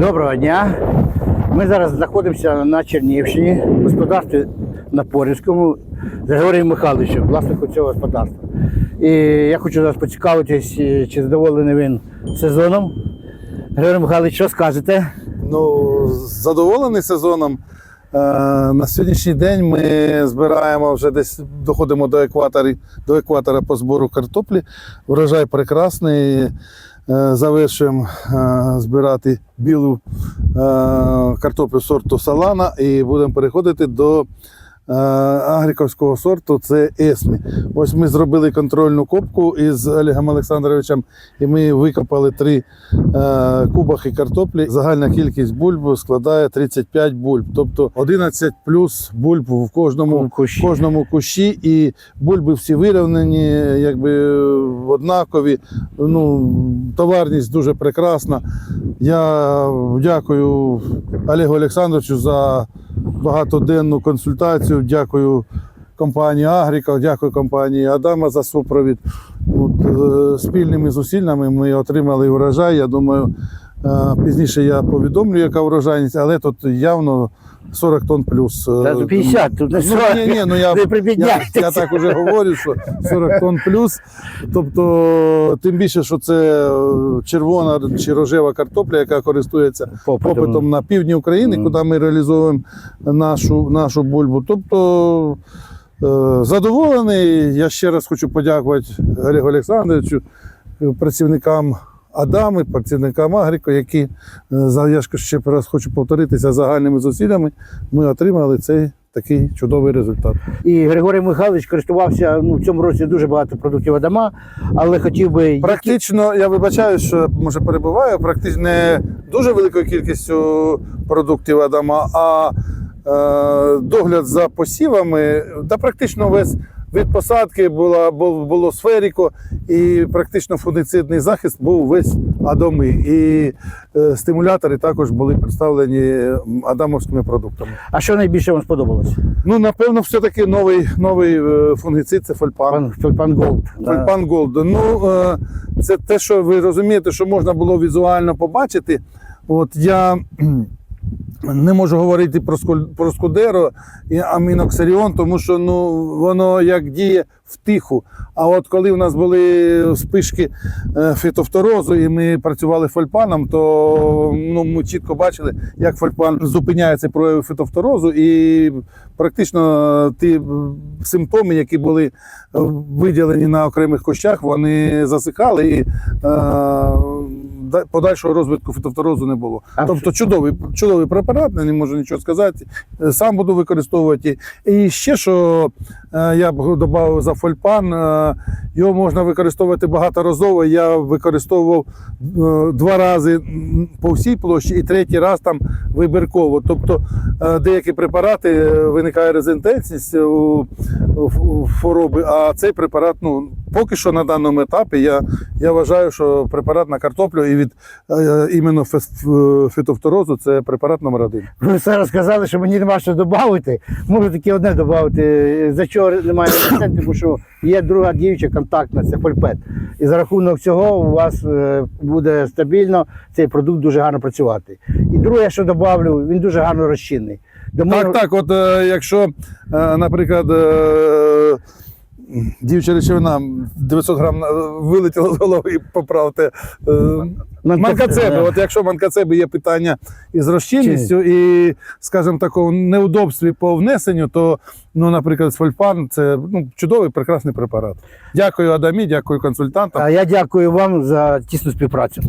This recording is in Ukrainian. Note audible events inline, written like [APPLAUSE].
Доброго дня. Ми зараз знаходимося на Чернігівщині, в господарстві на Порівському з Григорієм Михайловичем, власником цього господарства. І я хочу зараз поцікавитись, е, чи задоволений він сезоном. Григорій Михайлович, що скажете? Ну, задоволений сезоном. Е, На сьогоднішній день ми збираємо вже десь доходимо до екватора, до екватора по збору картоплі. Врожай прекрасний. Е, Завершуємо е, збирати білу е, картоплю сорту Салана і будемо переходити до агріковського сорту це Есмі. Ось ми зробили контрольну копку із Олегом Олександровичем, і ми викопали три е, кубахи картоплі. Загальна кількість бульб складає 35 бульб, тобто 11 плюс бульб в кожному, кущі. кожному кущі, і бульби всі вирівнені, якби однакові. Ну, товарність дуже прекрасна. Я дякую Олегу Олександровичу за багатоденну консультацію. Дякую компанії Агріка, дякую компанії Адама за супровід. От, е, спільними зусиллями ми отримали врожай. Я думаю, пізніше я повідомлю, яка врожайність, але тут явно 40 тонн плюс. Та Е, 50, тут не Ну, 40. ні, ні, ну я, [LAUGHS] Не я, я так уже говорю, що 40 тонн плюс. Тобто, тим більше, що це е, червона чи рожева картопля, яка користується Попитом. попитом на півдні України, куди ми реалізовуємо нашу, нашу бульбу. Тобто е, задоволений. Я ще раз хочу подякувати Олегу Олександровичу, працівникам Адами, працівникам Агріко, які е, я ще раз хочу повторитися загальними зусиллями. Ми отримали цей такий чудовий результат. І Григорій Михайлович користувався ну, в цьому році дуже багато продуктів Адама, але хотів би. Практично, я вибачаю, що може перебуваю, практично не дуже великою кількістю продуктів Адама, а е, догляд за посівами, та практично весь від посадки була, бу- було сферіко, і практично фунгицидний захист був весь Адоми. І е, стимулятори також були представлені адамовськими продуктами. А що найбільше вам сподобалось? Ну, напевно, все-таки новий, новий е, фунгицид це фольпан. Пан Фельпан Голд. Фольпан Голд. Ну, е, це те, що ви розумієте, що можна було візуально побачити. От я не можу говорити про, про скудеро і аміноксаріон, тому що ну, воно як діє втиху. А от коли в нас були спишки е, фітофторозу, і ми працювали фольпаном, то ну, ми чітко бачили, як фольпан зупиняє цей прояв фітофторозу, і практично ті симптоми, які були е, виділені на окремих кущах, вони засихали і е, подальшого розвитку фітофторозу не було. А тобто чудовий, чудовий препарат, не можу нічого сказати. Е, Сам буду використовувати. І ще що е, я б додав за фольпан, е, його можна використовувати багаторазово. Я використовував два рази по всій площі і третій раз там вибірково. Тобто деякі препарати виникає резистентність у хвороби, а цей препарат, ну поки що на даному етапі, я, я вважаю, що препарат на картоплю і від е, іменно фітофторозу це препарат номер один. Ви все розказали, що мені нема що додати. Можу тільки одне додати. За чого немає резистенту, тому що є друга діюча контактна, це фольпет. І за рахунок цього у вас е, буде стабільно цей продукт дуже гарно працювати. І друге, що додавлю, він дуже гарно розчинний. Тому Так, так, от е, якщо, наприклад, діюча речовина 900 грам е, вилетіла з голови поправте. Манкацеби, от якщо манкацеби є питання із розчинністю і, скажімо, такого неудобстві по внесенню, то, ну, наприклад, фольпан це ну, чудовий, прекрасний препарат. Дякую Адамі, дякую консультантам. А я дякую вам за тісну співпрацю.